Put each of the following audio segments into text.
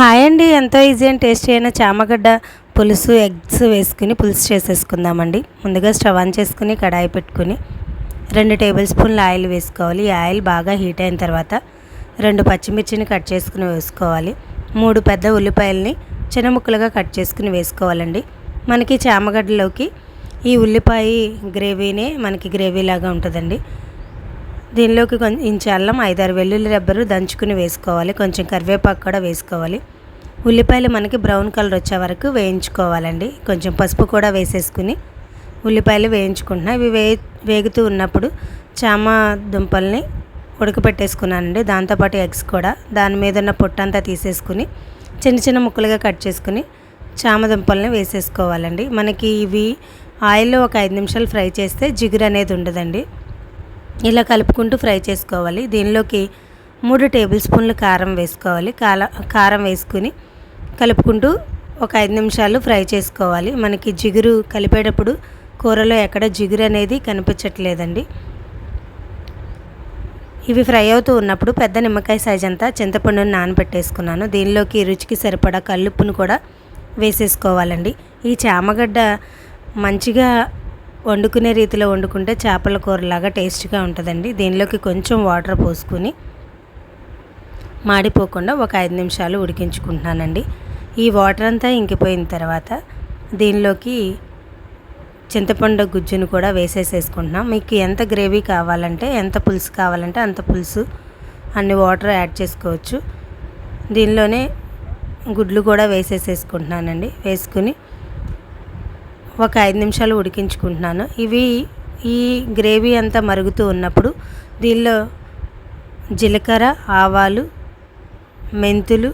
Hi అండి. ఎంతో easy and tasty అయిన చామగడ్డ పులుసు ఎగ్స్ వేసుకుని పులుసు చేసేసుకుందామండి. ముందుగా స్టవ్ ఆన్ చేసుకుని కడాయి పెట్టుకుని రెండు టేబుల్ స్పూన్ల ఆయిల్ వేసుకోవాలి. ఈ ఆయిల్ బాగా హీట్ అయిన తర్వాత రెండు పచ్చిమిర్చిని కట్ చేసుకుని వేసుకోవాలి. మూడు పెద్ద ఉల్లిపాయలని చిన్న ముక్కలుగా కట్ చేసుకుని వేసుకోవాలండి. మనకి చామగడ్డలోకి ఈ ఉల్లిపాయ గ్రేవీనే మనకి గ్రేవీ లాగా ఉంటుందండి. దీనిలోకి కొంచెం ఇంచు అల్లం ఐదారు వెల్లుల్లి రబ్బరు దంచుకుని వేసుకోవాలి. కొంచెం కరివేపాకు కూడా వేసుకోవాలి. ఉల్లిపాయలు మనకి బ్రౌన్ కలర్ వచ్చే వరకు వేయించుకోవాలండి. కొంచెం పసుపు కూడా వేసేసుకుని ఉల్లిపాయలు వేయించుకుంటున్నా. ఇవి వే వేగుతూ ఉన్నప్పుడు చామ దుంపల్ని ఉడకపెట్టేసుకున్నానండి. దాంతోపాటు ఎగ్స్ కూడా. దాని మీద ఉన్న పొట్టంతా తీసేసుకుని చిన్న చిన్న ముక్కలుగా కట్ చేసుకుని చామ దుంపల్ని వేసేసుకోవాలండి. మనకి ఇవి ఆయిల్లో ఒక ఐదు నిమిషాలు ఫ్రై చేస్తే జిగురు అనేది ఉండదండి. ఇలా కలుపుకుంటూ ఫ్రై చేసుకోవాలి. దీనిలోకి మూడు టేబుల్ స్పూన్లు కారం వేసుకోవాలి. కాల కారం వేసుకుని కలుపుకుంటూ ఒక ఐదు నిమిషాలు ఫ్రై చేసుకోవాలి. మనకి జిగురు కలిపేటప్పుడు కూరలో ఎక్కడ జిగురు అనేది కనిపించట్లేదండి. ఇవి ఫ్రై అవుతూ ఉన్నప్పుడు పెద్ద నిమ్మకాయ సైజ్ అంతా చింతపండుని నానబెట్టేసుకున్నాను. దీనిలోకి రుచికి సరిపడా కల్లుప్పును కూడా వేసేసుకోవాలండి. ఈ చామగడ్డ మంచిగా వండుకునే రీతిలో వండుకుంటే చేపల కూరలాగా టేస్ట్గా ఉంటుందండి. దీనిలోకి కొంచెం వాటర్ పోసుకుని మాడిపోకుండా ఒక ఐదు నిమిషాలు ఉడికించుకుంటున్నానండి. ఈ వాటర్ అంతా ఇంకిపోయిన తర్వాత దీనిలోకి చింతపండు గుజ్జును కూడా వేసేసేసుకుంటున్నాం. మీకు ఎంత గ్రేవీ కావాలంటే ఎంత పులుసు కావాలంటే అంత పులుసు అన్ని వాటర్ యాడ్ చేసుకోవచ్చు. దీనిలోనే గుడ్లు కూడా వేసేసేసుకుంటున్నానండి. వేసుకుని ఒక ఐదు నిమిషాలు ఉడికించుకుంటున్నాను. ఇవి ఈ గ్రేవీ అంతా మరుగుతూ ఉన్నప్పుడు దీనిలో జీలకర్ర ఆవాలు మెంతులు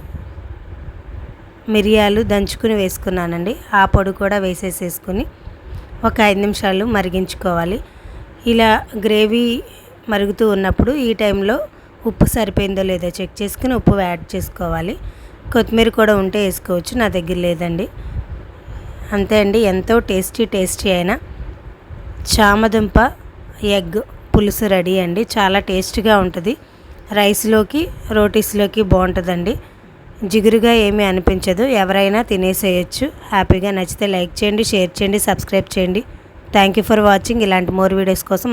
మిరియాలు దంచుకుని వేసుకున్నానండి. ఆ పొడి కూడా వేసేసేసుకుని ఒక ఐదు నిమిషాలు మరిగించుకోవాలి. ఇలా గ్రేవీ మరుగుతూ ఉన్నప్పుడు ఈ టైంలో ఉప్పు సరిపోయిందో లేదో చెక్ చేసుకుని ఉప్పు యాడ్ చేసుకోవాలి. కొత్తిమీర కూడా ఉంటే వేసుకోవచ్చు నా దగ్గర లేదండి. అంతే అండి. ఎంతో టేస్టీ టేస్టీ అయిన చామదుంప ఎగ్ పులుసు రెడీ అండి. చాలా టేస్టీగా ఉంటుంది. రైస్లోకి రోటీస్లోకి బాగుంటుందండి. జిగురుగా ఏమీ అనిపించదు. ఎవరైనా తినేసేయచ్చు. హ్యాపీగా నచ్చితే లైక్ చేయండి షేర్ చేయండి సబ్స్క్రైబ్ చేయండి. Thank you for watching. ఇలాంటి మోర్ వీడియోస్ కోసం